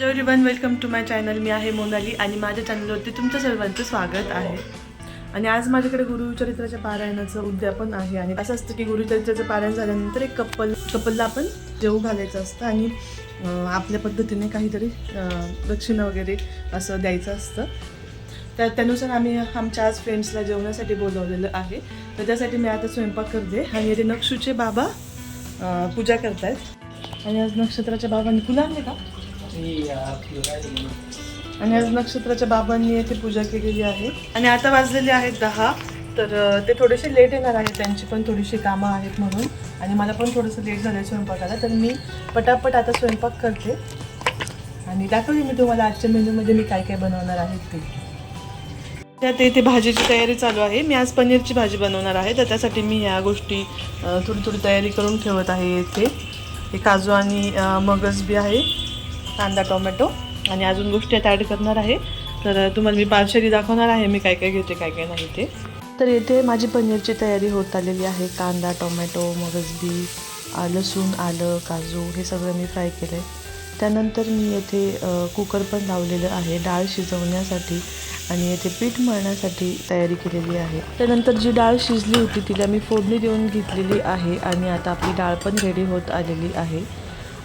Everyone welcome to my channel मी आहे मोनाली आणि माझ्या चॅनलवरती तुमच्या सर्वांचं स्वागत आहे. आणि आज माझ्याकडे गुरुचरित्राच्या पारायणाचं उद्यापन आहे आणि असं असतं की गुरुचरित्राचं पारायण झाल्यानंतर एक कपल कपलला आपण जेवू घालायचं असतं आणि आपल्या पद्धतीने काहीतरी दक्षिणा वगैरे असं द्यायचं असतं. तर त्यानुसार आम्ही आमच्या आज फ्रेंड्सला जेवणासाठी बोलवलेलं आहे. तर त्यासाठी मी आता स्वयंपाक करते आणि येथे नक्षूचे बाबा पूजा पूजा करतायत. आणि आज नक्षत्राच्या बाबांनी फुलं आणले का? आणि आज नक्षत्राच्या बाबांनी येथे पूजा केलेली आहे. आणि आता वाजलेले आहेत दहा तर ते थोडेसे लेट येणार आहेत. त्यांची पण थोडीशी कामं आहेत म्हणून. आणि मला पण थोडंसं लेट झालं आहे स्वयंपाकाला. तर मी पटापट आता स्वयंपाक करते. आणि दाखवते मी तुम्हाला आजच्या मेन्यूमध्ये मी काय काय बनवणार आहे ते. त्यात इथे भाजीची तयारी चालू आहे. मी आज पनीरची भाजी बनवणार आहे. तर त्यासाठी मी ह्या गोष्टी थोडी थोडी तयारी करून ठेवत आहे इथे. हे काजू आणि मगज बी आहे. कांदा टोमॅटो आणि अजून गोष्टी आता ॲड करणार आहे. तर तुम्हाला मी पार्शली दाखवणार आहे मी काय काय घेते काय काय नाही ते. तर येथे माझी पनीरची तयारी होत आलेली आहे. कांदा टोमॅटो मगजबी लसूण आलं काजू हे सगळं मी फ्राय केलं आहे त्यानंतर मी येथे कुकर पण लावलेलं आहे डाळ शिजवण्यासाठी आणि येथे पीठ मळण्यासाठी तयारी केलेली आहे. त्यानंतर जी डाळ शिजली होती तिला मी फोडणी देऊन घेतलेली आहे आणि आता आपली डाळ पण रेडी होत आलेली आहे.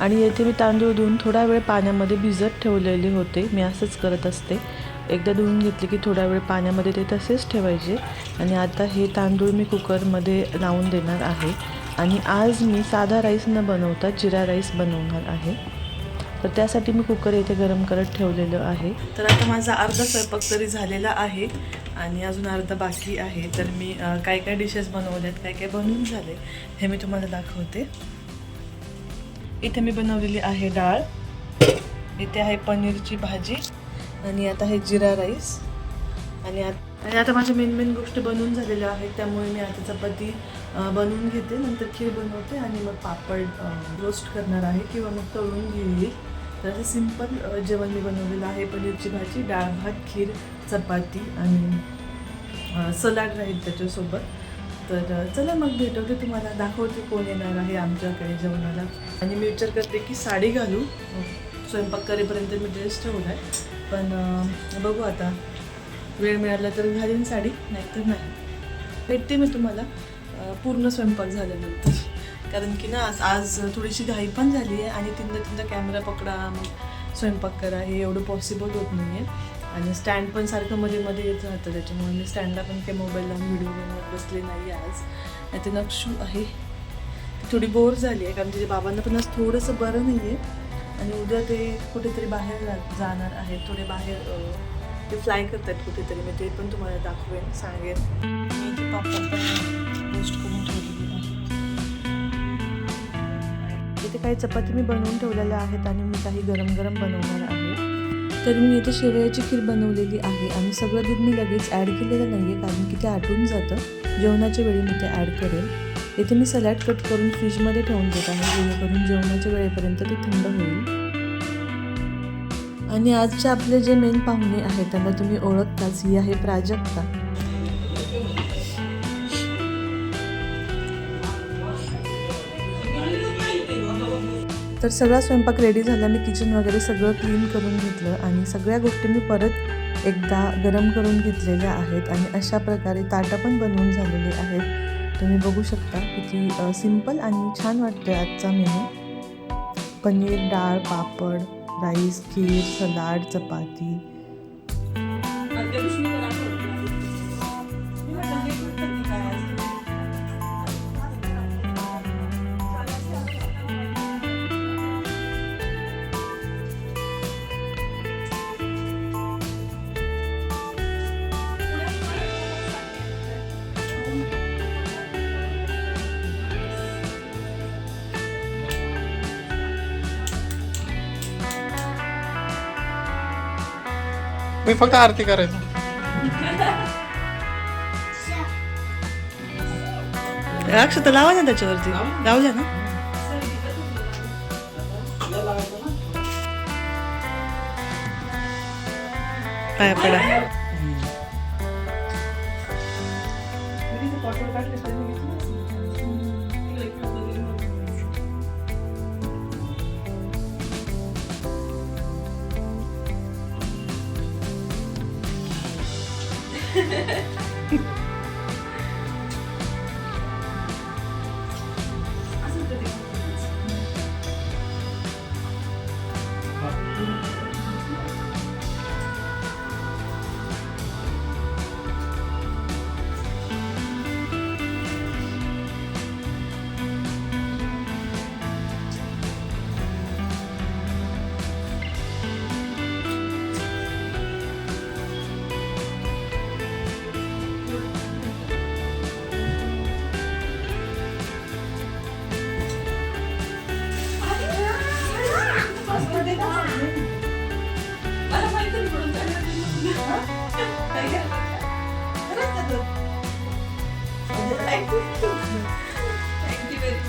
आणि येथे मी तांदूळ धुवून थोडा वेळ पाण्यामध्ये भिजत ठेवलेले होते. मी असंच करत असते. एकदा धुवून घेतले की थोडा वेळ पाण्यामध्ये ते तसेच ठेवायचे. आणि आता हे तांदूळ मी कुकरमध्ये लावून देणार आहे. आणि आज मी साधा राईस न बनवता जिरा राईस बनवणार आहे. तर त्यासाठी मी कुकर येथे गरम करत ठेवलेलं आहे. तर आता माझा अर्धा स्वयंपाक तरी झालेला आहे आणि अजून अर्धा बाकी आहे. तर मी काय काय डिशेस बनवल्यात काय काय बनवून झाले हे मी तुम्हाला दाखवते. इथे मी बनवलेली आहे डाळ. इथे आहे पनीरची भाजी आणि आता आहे जिरा राईस. आणि आत आणि आता माझ्या मेन मेन गोष्टी बनवून झालेल्या आहेत त्यामुळे मी आता चपाती बनवून घेते नंतर खीर बनवते आणि मग पापड रोस्ट करणार आहे किंवा मग तळून घेईल. तर असं सिंपल जेवण मी बनवलेलं आहे पनीरची भाजी डाळ भात खीर चपाती आणि सलाड राहील त्याच्यासोबत. तर चला मग भेटवते तुम्हाला दाखवते कोण येणार आहे आमच्याकडे जेवणाला. आणि मी विचार करते की साडी घालू स्वयंपाक करेपर्यंत मी ड्रेस ठेवला आहे. पण बघू आता. वेळ मिळाला तर घालीन साडी नाहीतर नाही. भेटते मी तुम्हाला. पूर्ण स्वयंपाक झाल्यानंतर. कारण की ना आज आज थोडीशी घाई पण झाली आहे आणि तिथं तिथं कॅमेरा पकडा मग स्वयंपाक करा. हे एवढं पॉसिबल होत नाही आहे आणि स्टँड पण सारखं मध्ये मध्ये येत राहतं. त्याच्यामुळे मी स्टँडला पण काही मोबाईलला व्हिडिओ बनवत बसले नाही आज. नाही ते नक्षू आहे. थोडी बोर झाली आहे कारण तिच्या बाबांना पण आज थोडंसं बरं नाही आहे आणि उद्या ते कुठेतरी बाहेर जाणार आहेत थोडे बाहेर ते फ्लाय करतात कुठेतरी. मी ते पण तुम्हाला दाखवेन सांगेन. मी ते पोस्ट करून ठेवलेली आहे. इथे काही चपाती मी बनवून ठेवलेल्या आहेत आणि मी काही गरम गरम बनवणार आहे. तर मी इथे शेवयाची खीर बनवलेली आहे आणि सगळं दूध मी लगेच ॲड केलेलं नाही आहे कारण की ते आटून जातं. जेवणाच्या वेळी मी ते ॲड करेन. इथे मी सलॅड कट करून फ्रीजमध्ये ठेवून देत आहे जेणेकरून जेवणाच्या वेळेपर्यंत ते थंड होईल. आणि आजचे आपले जे मेन पाहुणे आहेत त्यांना तुम्ही ओळखताच ही आहे प्राजक्ता. तर सगळा स्वयंपाक रेडी झाला मी किचन वगैरे सगळं क्लीन करून घेतलं आणि सगळ्या गोष्टी मी परत एकदा गरम करून घेतलेल्या आहेत आणि अशा प्रकारे ताटं पण बनवून झालेली आहेत. तुम्ही बघू शकता किती सिंपल आणि छान वाटतं आजचा मेनू पनीर डाळ पापड राईस खीर सलाड चपाती. मी फक्त आरती करायचो. अक्षता लावा ना त्याच्यावरती. लावल्या ना. पाया पडा. थँक्यू व्हेरी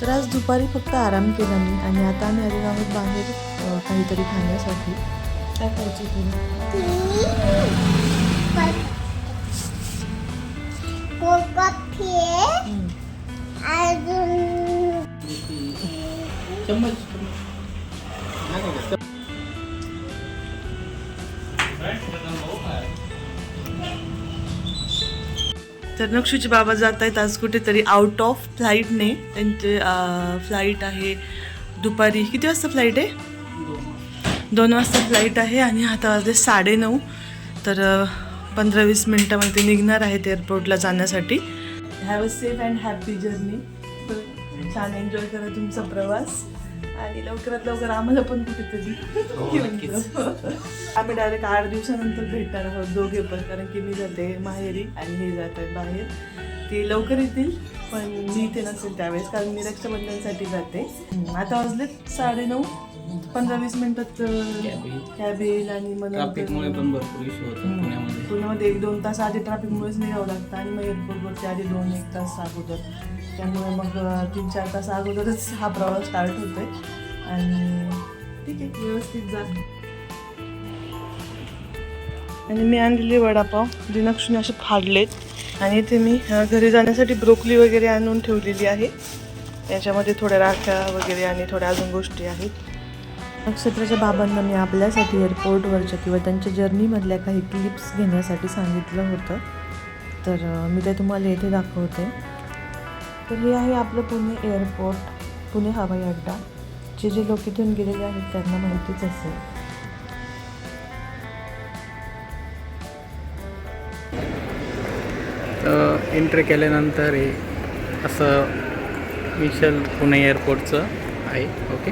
तर आज दुपारी फक्त आराम केला मी आणि आता आम्ही आलेलो आहोत बाहेर काहीतरी खाण्यासाठी. काय खायचं तुला हम्म. चम्मच तर नक्षूचे बाबा जात आहेत आज कुठेतरी आउट ऑफ फ्लाईटने त्यांचे फ्लाईट आहे दुपारी. किती वाजता फ्लाईट आहे? दोन वाजता फ्लाईट आहे आणि आता वाजले साडेनऊ. तर पंधरा वीस मिनटामध्ये ते निघणार आहेत एअरपोर्टला जाण्यासाठी. Have a safe and happy journey छान एन्जॉय करा तुमचा प्रवास. आणि लवकरात लवकर आम्हाला पण कुठेतरी घेऊन जा. आम्ही डायरेक्ट आठ दिवसानंतर भेटणार आहोत दोघे पण कारण की मी जाते माहेरी आणि हे जात आहेत बाहेर. ते लवकर येतील पण मी इथे नसेल त्यावेळेस कारण मी रक्षाबंधनसाठी जाते. आता वाजले साडेनऊ पंधरा वीस मिनिटात कॅब येईल आणि मग नंतर- ट्रॅफिकमुळे पण भरपूर इश्यू होतो हम्म. पुण्यामध्ये. पुण्यामध्ये एक दोन तास आधी ट्रॅफिकमुळेच निघावं लागतं आणि मग एअरपोर्टवरती आधी दोन एक तास अगोदर. त्यामुळे मग तीन चार तास अगोदरच हा प्रवास स्टार्ट होतोय. आणि ठीक आहे व्यवस्थित जा. आणि मी आणलेली वडापाव दिनक्षने असे फाडलेत. आणि इथे मी घरी जाण्यासाठी ब्रोकली वगैरे आणून ठेवलेली आहे. याच्यामध्ये थोड्या राख्या वगैरे आणि थोड्या अजून गोष्टी आहेत. नक्षत्राच्या बाबांना मी आपल्यासाठी एअरपोर्टवरच्या किंवा त्यांच्या जर्नीमधल्या काही क्लिप्स घेण्यासाठी सांगितलं होतं. तर मी ते तुम्हाला इथे दाखवते. तर हे आहे आपलं पुणे एअरपोर्ट पुणे हवाई अड्डा. जे जे लोक इथून गेलेले आहेत त्यांना माहितीच असेल. तर एंट्री केल्यानंतर हे असं विशाल पुणे एअरपोर्टचं आहे ओके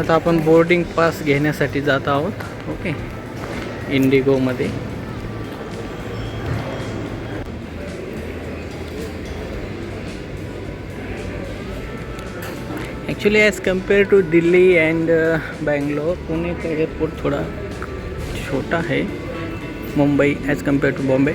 आता आपण बोर्डिंग पास घेण्यासाठी जात आहोत okay इंडिगोमध्ये actually as compare to Delhi and Bangalore Pune का एयरपोर्ट थोड़ा छोटा है Mumbai as compare to Bombay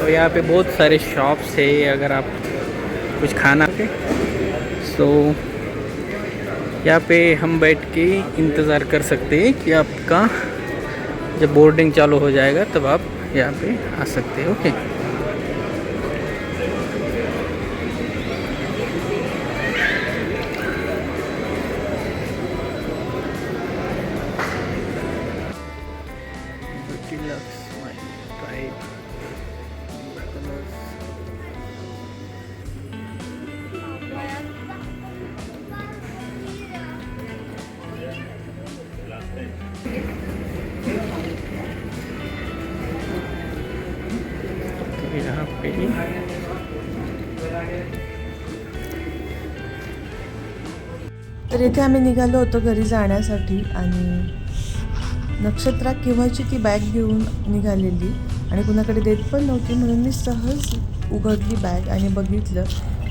तो यहाँ पे बहुत सारे शॉप्स है, अगर आप कुछ खाना के सो यहाँ पे हम बैठ के इंतज़ार कर सकते हैं कि आपका जब बोर्डिंग चालू हो जाएगा तब आप यहाँ पे आ सकते हैं ओके घेतली तर इथे आम्ही निघालो होतो घरी जाण्यासाठी आणि नक्षत्रा केव्हाची ती बॅग घेऊन निघालेली आणि कुणाकडे देत पण नव्हती म्हणून मी सहज उघडली बॅग आणि बघितलं.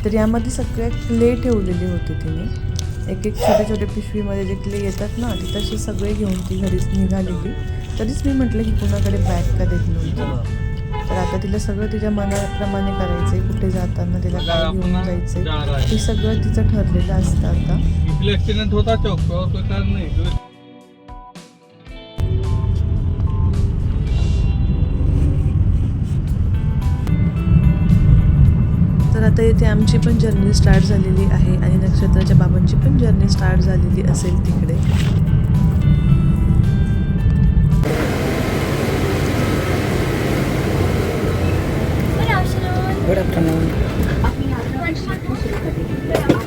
तर यामध्ये सगळे क्ले ठेवलेले होते तिने. एक एक छोटे छोटे पिशवीमध्ये जे क्ले येतात ना ते तसे सगळे घेऊन ती घरीच निघालेली. तरीच मी म्हटलं की कुणाकडे बॅग का देत नव्हती. तर आता तिला सगळं तिच्या मनाप्रमाणे करायचंय कुठे जाताना तिला काय घेऊन जायचंय हे सगळं तिचं ठरलेलं असतं आता. ऍक्सिडेंट होता नहीं. तर आता इथे आमची पण जर्नी स्टार्ट झालेली आहे आणि नक्षत्राच्या बाबांची पण जर्नी स्टार्ट झालेली असेल तिकडे. गुड आफ्टरनून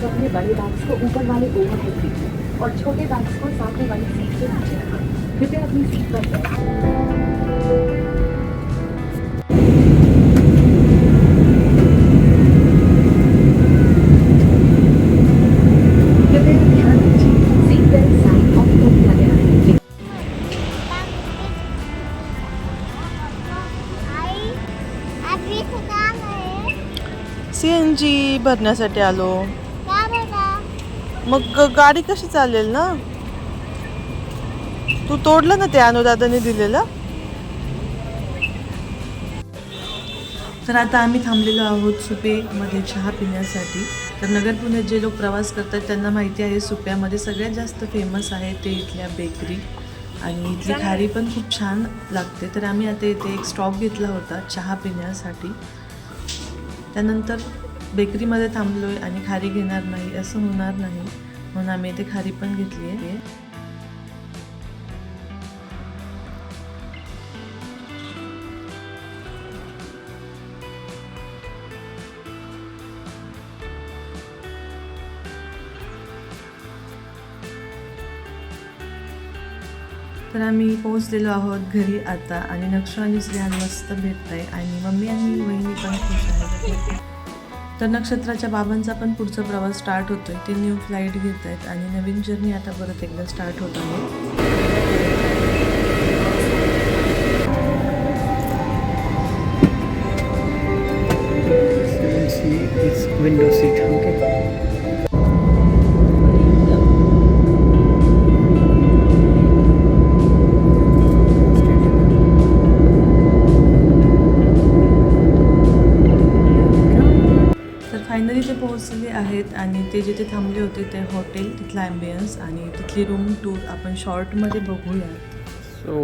अपने बड़े बैग्स को ऊपर वाले ओवरहेड और छोटे बैग्स को सामने वाली सीट से नीचे रखें कृपया अपनी सीट पर सी एन जी भरण्यासाठी आलो. मग गाडी कशी चालेल ना? तू तोडलं ना ते अनुदादाने दिलेलं? तर आता आम्ही थांबलेलो आहोत सुपेमध्ये चहा पिण्यासाठी. तर नगर पुण्यात जे लोक प्रवास करतात त्यांना माहिती आहे सुप्यामध्ये सगळ्यात जास्त फेमस आहे ते इथल्या बेकरी आणि इथली खारी पण खूप छान लागते. तर आम्ही आता इथे एक स्टॉप घेतला होता चहा पिण्यासाठी. त्यानंतर बेकरीमध्ये थांबलो आहे आणि खारी घेणार नाही असं होणार नाही. म्हणून आम्ही इथे खारी पण घेतली आहे तर आम्ही पोहोचलेलो आहोत घरी आता आणि नक्ष आणि स्त्रियान मस्त भेटत आहे. आणि मम्मी आणि वहिनी पण खुश आहेत. तर नक्षत्राच्या बाबांचा पण पुढचा प्रवास स्टार्ट होतोय. ते न्यू फ्लाईट घेत आहेत आणि नवीन जर्नी आता परत एकदा स्टार्ट होत आहे. Seven C is जिथे थांबले होते ते हॉटेल तिथला ॲम्बियन्स आणि तिथली रूम टूर आपण शॉर्टमध्ये बघूयात. So